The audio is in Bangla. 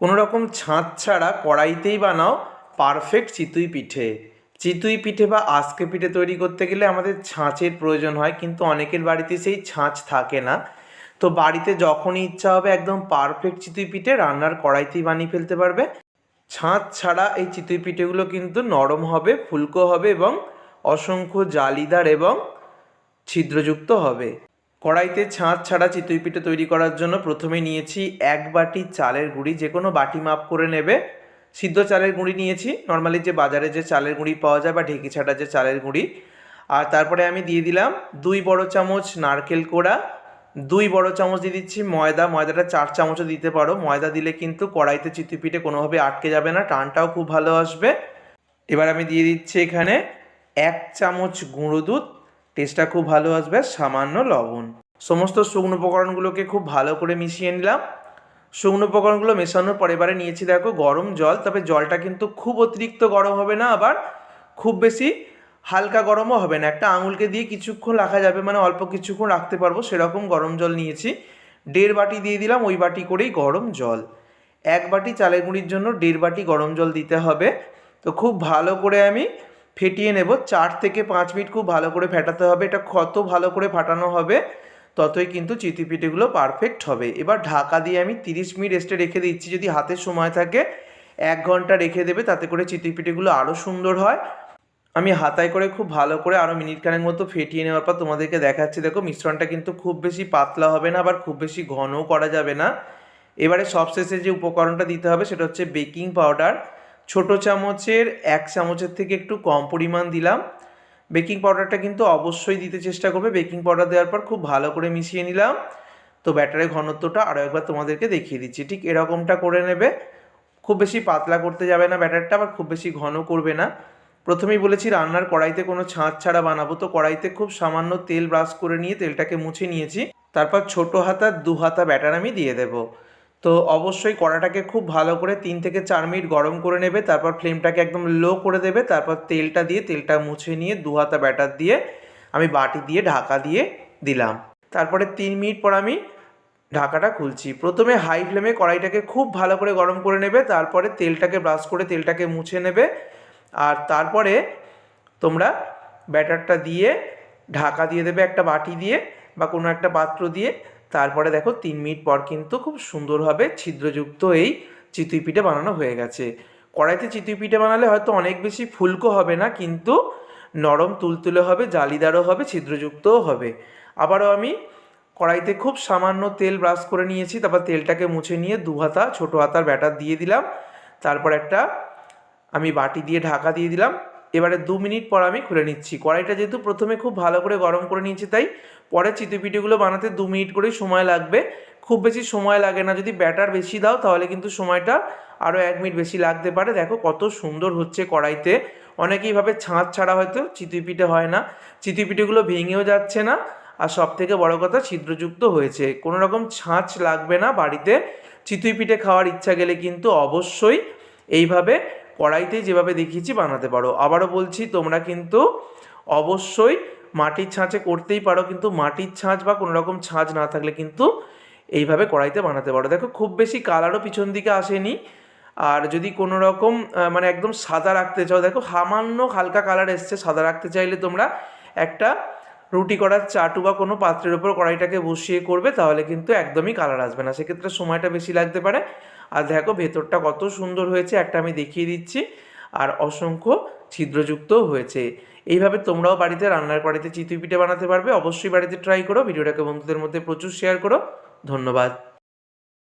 কোনো রকম ছাঁচ ছাড়া কড়াইতেই বানাও পারফেক্ট চিতুই পিঠে। চিতুই পিঠে বা আজকে পিঠে তৈরি করতে গেলে আমাদের ছাঁচের প্রয়োজন হয়, কিন্তু অনেকের বাড়িতে সেই ছাঁচ থাকে না। তো বাড়িতে যখনই ইচ্ছা হবে একদম পারফেক্ট চিতুই পিঠে রান্নার কড়াইতেই বানিয়ে ফেলতে পারবে। ছাঁচ ছাড়া এই চিতুই পিঠেগুলো কিন্তু নরম হবে, ফুলকো হবে এবং অসংখ্য জালিদার এবং ছিদ্রযুক্ত হবে। কড়াইতে ছাঁচ ছাড়া চিতই পিঠে তৈরি করার জন্য প্রথমে নিয়েছি এক বাটি চালের গুঁড়ি, যে কোনো বাটি মাপ করে নেবে। সিদ্ধ চালের গুঁড়ি নিয়েছি, নর্মালি যে বাজারে যে চালের গুঁড়ি পাওয়া যায় বা ঢেকি ছাটা যে চালের গুঁড়ি। আর তারপরে আমি দিয়ে দিলাম দুই বড় চামচ নারকেল কোড়া, দুই বড় চামচ দিয়ে দিচ্ছি ময়দা। ময়দাটা চার চামচও দিতে পারো। ময়দা দিলে কিন্তু কড়াইতে চিতই পিঠে কোনোভাবে আটকে যাবে না, টানটাও খুব ভালো আসবে। এবার আমি দিয়ে দিচ্ছি এখানে এক চামচ গুঁড়ো দুধ টেস্টটা খুব ভালো আসবে, সামান্য লবণ। সমস্ত শুকনো উপকরণগুলোকে খুব ভালো করে মিশিয়ে নিলাম। শুকনো উপকরণগুলো মেশানোর পরে এবারে নিয়েছি দেখো গরম জল, তবে জলটা কিন্তু খুব অতিরিক্ত গরম হবে না আবার, খুব বেশি হালকা গরমও হবে না। একটা আঙুলকে দিয়ে কিছুক্ষণ রাখা যাবে মানে অল্প কিছুক্ষণ রাখতে পারব, সেরকম গরম জল নিয়েছি। দেড় বাটি দিয়ে দিলাম, ওই বাটি করেই গরম জল। এক বাটি চালের গুঁড়ির জন্য দেড় বাটি গরম জল দিতে হবে। তো খুব ভালো করে আমি ফেটিয়ে নেব। চার থেকে পাঁচ মিনিট খুব ভালো করে ফেটাতে হবে। এটা কত ভালো করে ফাটানো হবে, ততই কিন্তু চিতি পিঠেগুলো পারফেক্ট হবে। এবার ঢাকা দিয়ে আমি তিরিশ মিনিট রেস্টে রেখে দিচ্ছি। যদি হাতে সময় থাকে, এক ঘণ্টা রেখে দেবে, তাতে করে চিতি পিঠেগুলো আরও সুন্দর হয়। আমি হাতায় করে খুব ভালো করে আরও মিনিট খানেক মতো ফেটিয়ে নেওয়ার পর তোমাদেরকে দেখাচ্ছি। দেখো, মিশ্রণটা কিন্তু খুব বেশি পাতলা হবে না, আবার খুব বেশি ঘনও করা যাবে না। এবারে সবশেষে যে উপকরণটা দিতে হবে, সেটা হচ্ছে বেকিং পাউডার ছোট চামচের এক চামচের থেকে একটু কম পরিমাণ দিলাম। বেকিং পাউডারটা কিন্তু অবশ্যই দিতে চেষ্টা করবে। বেকিং পাউডার দেওয়ার পর খুব ভালো করে মিশিয়ে নিলাম। তো ব্যাটারের ঘনত্বটা আরও একবার তোমাদেরকে দেখিয়ে দিচ্ছি। ঠিক এরকমটা করে নেবে। খুব বেশি পাতলা করতে যাবে না ব্যাটারটা, আবার খুব বেশি ঘন করবে না। প্রথমেই বলেছি রান্নার কড়াইতে কোনো ছাঁচ ছাড়া বানাবো। তো কড়াইতে খুব সামান্য তেল ব্রাশ করে নিয়ে তেলটাকে মুছে নিয়েছি। তারপর ছোটো হাতা, দু হাতা ব্যাটার আমি দিয়ে দেবো। তো অবশ্যই কড়াটাকে খুব ভালো করে তিন থেকে চার মিনিট গরম করে নেবে, তারপর ফ্লেমটাকে একদম লো করে দেবে, তারপর তেলটা দিয়ে, তেলটা মুছে নিয়ে দু হাতা ব্যাটার দিয়ে আমি বাটি দিয়ে, ঢাকা দিয়ে দিলাম। তারপরে তিন মিনিট পর আমি ঢাকাটা খুলছি। প্রথমে হাই ফ্লেমে কড়াইটাকে খুব ভালো করে গরম করে নেবে, তারপরে তেলটাকে ব্রাশ করে তেলটাকে মুছে নেবে, আর তারপরে তোমরা ব্যাটারটা দিয়ে ঢাকা দিয়ে দেবে একটা বাটি দিয়ে বা কোনো একটা পাত্র দিয়ে তারপরে দেখো তিন মিনিট পর কিন্তু খুব সুন্দরভাবে ছিদ্রযুক্ত এই চিতুই পিঠে বানানো হয়ে গেছে। কড়াইতে চিতুই পিঠে বানালে হয়তো অনেক বেশি ফুলকো হবে না, কিন্তু নরম তুলতুলে হবে, জালিদারও হবে, ছিদ্রযুক্তও হবে। আবারও আমি কড়াইতে খুব সামান্য তেল ব্রাশ করে নিয়েছি, তারপর তেলটাকে মুছে নিয়ে দু হাতা ছোটো হাতার ব্যাটার দিয়ে দিলাম। তারপর একটা আমি বাটি দিয়ে ঢাকা দিয়ে দিলাম। এবারে দু মিনিট পর আমি খুলে নিচ্ছি। কড়াইটা যেহেতু প্রথমে খুব ভালো করে গরম করে নিয়েছি, তাই পরে চিতুপিঠেগুলো বানাতে দু মিনিট করেই সময় লাগবে। খুব বেশি সময় লাগে না। যদি ব্যাটার বেশি দাও, তাহলে কিন্তু সময়টা আরও এক মিনিট বেশি লাগতে পারে। দেখো কত সুন্দর হচ্ছে কড়াইতে। অনেকেই ভাবে ছাঁচ ছাড়া হয়তো চিতুই পিঠে হয় না। চিতুই পিঠেগুলো ভেঙেও যাচ্ছে না। আর সব থেকে বড় কথা, ছিদ্রযুক্ত হয়েছে। কোনো রকম ছাঁচ লাগবে না বাড়িতে। চিতুই পিঠে খাওয়ার ইচ্ছা গেলে কিন্তু অবশ্যই এইভাবে কড়াইতে যেভাবে দেখিয়েছি বানাতে পারো। আবারও বলছি, তোমরা কিন্তু অবশ্যই মাটির ছাঁচে করতেই পারো, কিন্তু মাটির ছাঁচ বা কোনো রকম ছাঁচ না থাকলে কিন্তু এইভাবে কড়াইতে বানাতে পারো। দেখো, খুব বেশি কালারও পিছন দিকে আসেনি। আর যদি কোনো রকম মানে একদম সাদা রাখতে চাও, দেখো, সামান্য হালকা কালার এসছে, সাদা রাখতে চাইলে তোমরা একটা রুটি করার চাটু বা কোনো পাত্রের ওপর কড়াইটাকে বসিয়ে করবে, তাহলে কিন্তু একদমই কালার আসবে না। সেক্ষেত্রে সময়টা বেশি লাগতে পারে। আর দেখো, ভেতরটা কত সুন্দর হয়েছে, একটা আমি দেখিয়ে দিচ্ছি। আর অসংখ্য ছিদ্রযুক্ত হয়েছে। এইভাবে তোমরাও বাড়িতে রান্নার কড়াইতে চিতুই পিঠে বানাতে পারবে। অবশ্যই বাড়িতে ট্রাই করো। ভিডিওটাকে বন্ধুদের মধ্যে প্রচুর শেয়ার করো। ধন্যবাদ।